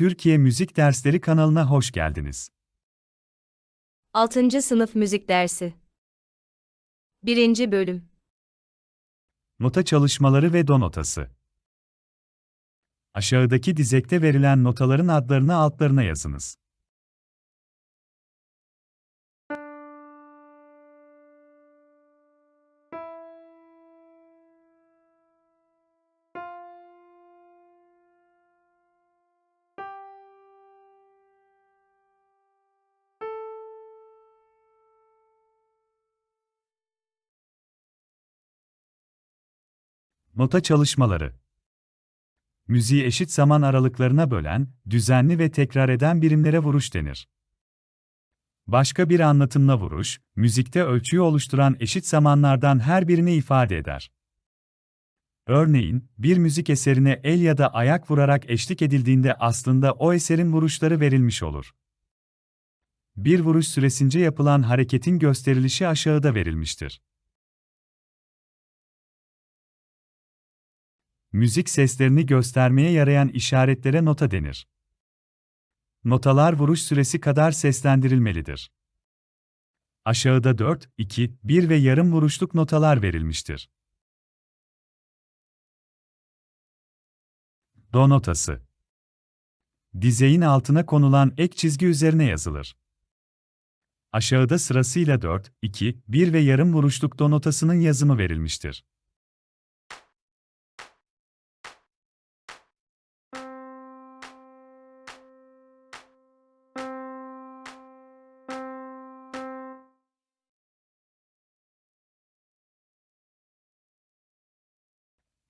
Türkiye Müzik Dersleri kanalına hoş geldiniz. 6. Sınıf Müzik Dersi 1. Bölüm Nota çalışmaları ve do notası. Aşağıdaki dizekte verilen notaların adlarını altlarına yazınız. Nota çalışmaları. Müziği eşit zaman aralıklarına bölen, düzenli ve tekrar eden birimlere vuruş denir. Başka bir anlatımla vuruş, müzikte ölçüyü oluşturan eşit zamanlardan her birini ifade eder. Örneğin, bir müzik eserine el ya da ayak vurarak eşlik edildiğinde aslında o eserin vuruşları verilmiş olur. Bir vuruş süresince yapılan hareketin gösterilişi aşağıda verilmiştir. Müzik seslerini göstermeye yarayan işaretlere nota denir. Notalar vuruş süresi kadar seslendirilmelidir. Aşağıda 4, 2, 1 ve yarım vuruşluk notalar verilmiştir. Do notası. Dizeyin altına konulan ek çizgi üzerine yazılır. Aşağıda sırasıyla 4, 2, 1 ve yarım vuruşluk do notasının yazımı verilmiştir.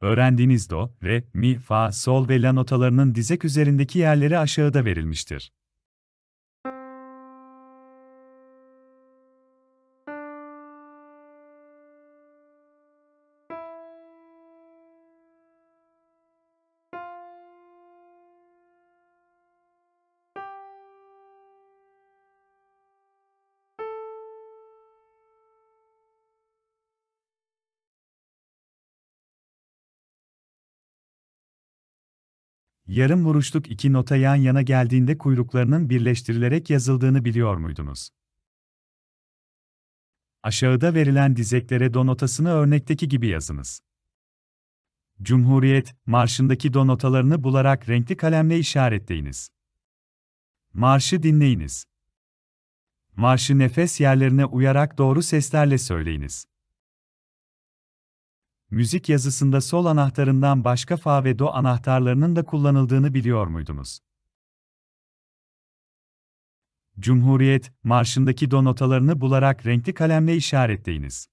Öğrendiğiniz do, re, mi, fa, sol ve la notalarının dizek üzerindeki yerleri aşağıda verilmiştir. Yarım vuruşluk iki nota yan yana geldiğinde kuyruklarının birleştirilerek yazıldığını biliyor muydunuz? Aşağıda verilen dizeklere do notasını örnekteki gibi yazınız. Cumhuriyet marşındaki do notalarını bularak renkli kalemle işaretleyiniz. Marşı dinleyiniz. Marşı nefes yerlerine uyarak doğru seslerle söyleyiniz. Müzik yazısında sol anahtarından başka fa ve do anahtarlarının da kullanıldığını biliyor muydunuz? Cumhuriyet marşındaki do notalarını bularak renkli kalemle işaretleyiniz.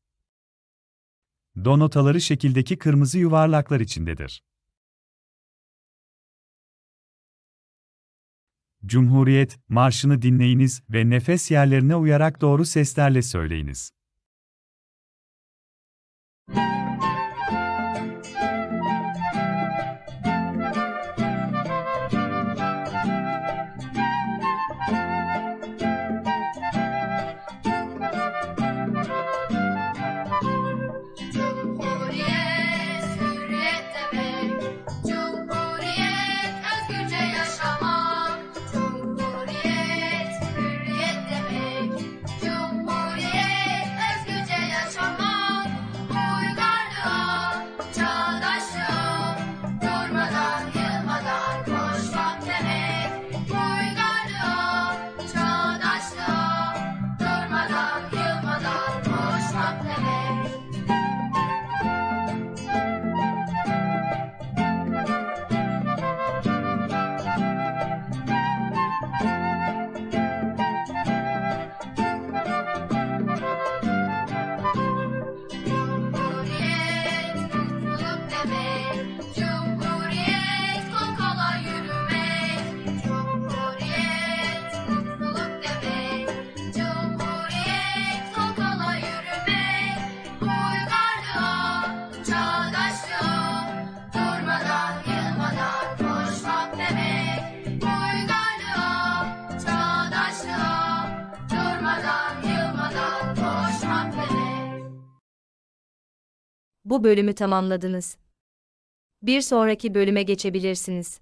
Do notaları şekildeki kırmızı yuvarlaklar içindedir. Cumhuriyet marşını dinleyiniz ve nefes yerlerine uyarak doğru seslerle söyleyiniz. Cumhuriyet, Bu bölümü tamamladınız. Bir sonraki bölüme geçebilirsiniz.